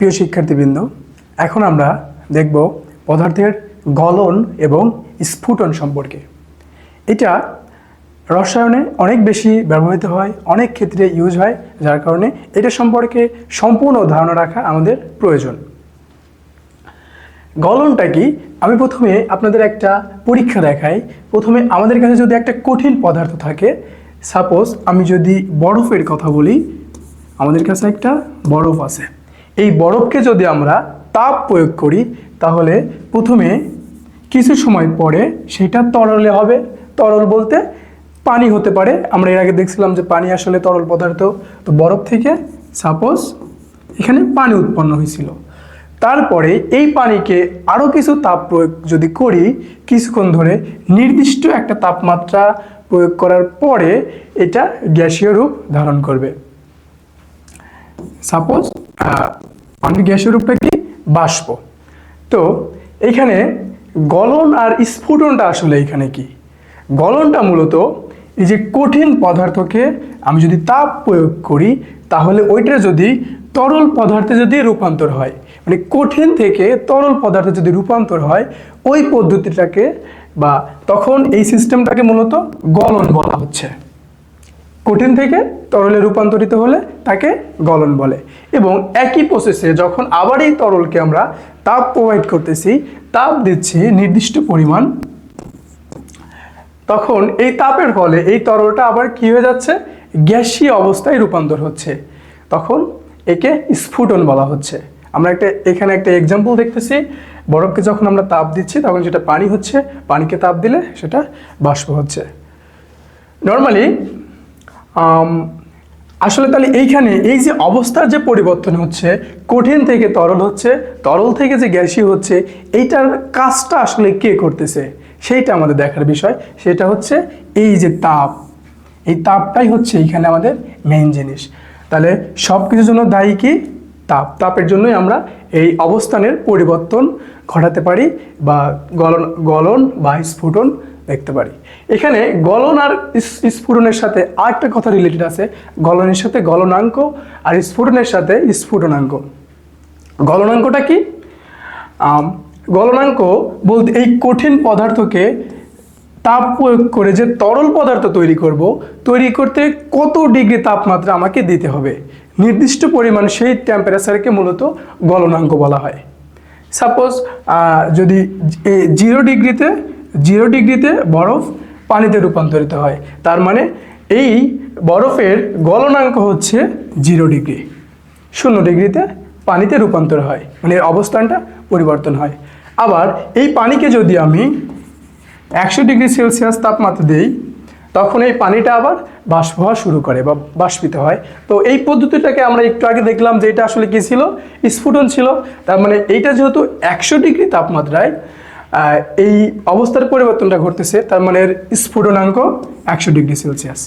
প্রিয় শিক্ষার্থীবৃন্দ, এখন আমরা দেখব পদার্থের গলন এবং স্ফুটন সম্পর্কে। এটা রসায়নে অনেক বেশি ব্যবহৃত হয়, অনেক ক্ষেত্রে ইউজ হয়, যার কারণে এটা সম্পর্কে সম্পূর্ণ ধারণা রাখা আমাদের প্রয়োজন। গলনটা কি? আমি প্রথমে আপনাদের একটা পরীক্ষা দেখাই। প্রথমে আমাদের কাছে যদি একটা কঠিন পদার্থ থাকে সাপোজ আমি যদি বরফের কথা বলি, আমাদের কাছে একটা বরফ আছে। এই বরফকে যদি আমরা তাপ প্রয়োগ করি, তাহলে প্রথমে কিছু সময় পরে সেটা তরলে হবে। তরল বলতে পানি হতে পারে। আমরা এর আগে দেখছিলাম যে পানি আসলে তরল পদার্থ। তো বরফ থেকে সাপোজ এখানে পানি উৎপন্ন হয়েছিল। তারপরে এই পানিকে আরও কিছু তাপ প্রয়োগ যদি করি, কিছুক্ষণ ধরে নির্দিষ্ট একটা তাপমাত্রা প্রয়োগ করার পরে এটা গ্যাসীয় রূপ ধারণ করবে। সাপোজ পানির গ্যাসীয় রূপটা কি? বাষ্প। তো এখানে গলন আর স্ফুটনটা আসলে এখানে কি? গলনটা মূলত এই যে কঠিন পদার্থকে আমি যদি তাপ প্রয়োগ করি, তাহলে ওইটা যদি তরল পদার্থে যদি রূপান্তর হয় মানে কঠিন থেকে তরল পদার্থে যদি রূপান্তর হয়, ওই পদ্ধতিটাকে বা তখন এই সিস্টেমটাকে মূলত গলন বলা হচ্ছে। কঠিন থেকে তরলে রূপান্তরিত হলে তাকে গলন বলে। এবং একই প্রসেসে যখন আবার এই তরলকে আমরা তাপ প্রোভাইড করতেছি, তাপ দিচ্ছি নির্দিষ্ট পরিমাণ, তখন এই তাপের ফলে এই তরলটা আবার কি হয়ে যাচ্ছে? গ্যাসীয় অবস্থায় রূপান্তর হচ্ছে। তখন একে স্ফুটন বলা হচ্ছে। আমরা একটা, এখানে একটা এক্সাম্পল দেখতেছি। বরফকে যখন আমরা তাপ দিচ্ছি, তখন সেটা পানি হচ্ছে। পানিকে তাপ দিলে সেটা বাষ্প হচ্ছে। নর্মালি আসলে তাহলে এইখানে এই যে অবস্থার যে পরিবর্তন হচ্ছে, কঠিন থেকে তরল হচ্ছে, তরল থেকে যে গ্যাসীয় হচ্ছে, এইটার কাজটা আসলে কে করতেছে? সেইটা আমাদের দেখার বিষয়। সেটা হচ্ছে এই যে তাপ। এই তাপটাই হচ্ছে এইখানে আমাদের মেইন জিনিস। তাহলে সব কিছুর জন্য দায়ী কি? তাপ। তাপের জন্যই আমরা এই অবস্থানের পরিবর্তন ঘটাতে পারি বা গলন গলন বা স্ফুটন দেখতে পারি। এখানে গলন আর স্ফুটনের সাথে আরেকটা কথা রিলেটেড আছে। গলনের সাথে গলনাঙ্ক আর স্ফুটনের সাথে স্ফুটনাঙ্ক। গলনাঙ্কটা কি? গলনাঙ্ক বলতে এই কঠিন পদার্থকে তাপ প্রয়োগ করে যে তরল পদার্থ তৈরি করব, তৈরি করতে কত ডিগ্রি তাপমাত্রা আমাকে দিতে হবে? নির্দিষ্ট পরিমাণ সেই টেম্পারেচারকে মূলত গলনাঙ্ক বলা হয়। সাপোজ যদি জিরো ডিগ্রিতে জিরো ডিগ্রিতে বরফ পানিতে রূপান্তরিত হয়। তার মানে এই বরফের গলনাঙ্ক হচ্ছে জিরো ডিগ্রি। শূন্য ডিগ্রিতে পানিতে রূপান্তর হয়। মানে এর অবস্থানটা পরিবর্তন হয়। আবার এই পানিকে যদি আমি একশো ডিগ্রি সেলসিয়াস তাপমাত্রা দেই, তখন এই পানিটা আবার বাষ্প হওয়া শুরু করে বা বাষ্পিত হয়। তো এই পদ্ধতিটাকে আমরা একটু আগে দেখলাম যে এটা আসলে কী ছিল? স্ফুটন ছিল। তার মানে এইটা যেহেতু একশো ডিগ্রি তাপমাত্রায় এই অবস্থার পরিবর্তনটা ঘটতেছে তার মানে স্ফুটনাঙ্ক একশো ডিগ্রি সেলসিয়াস।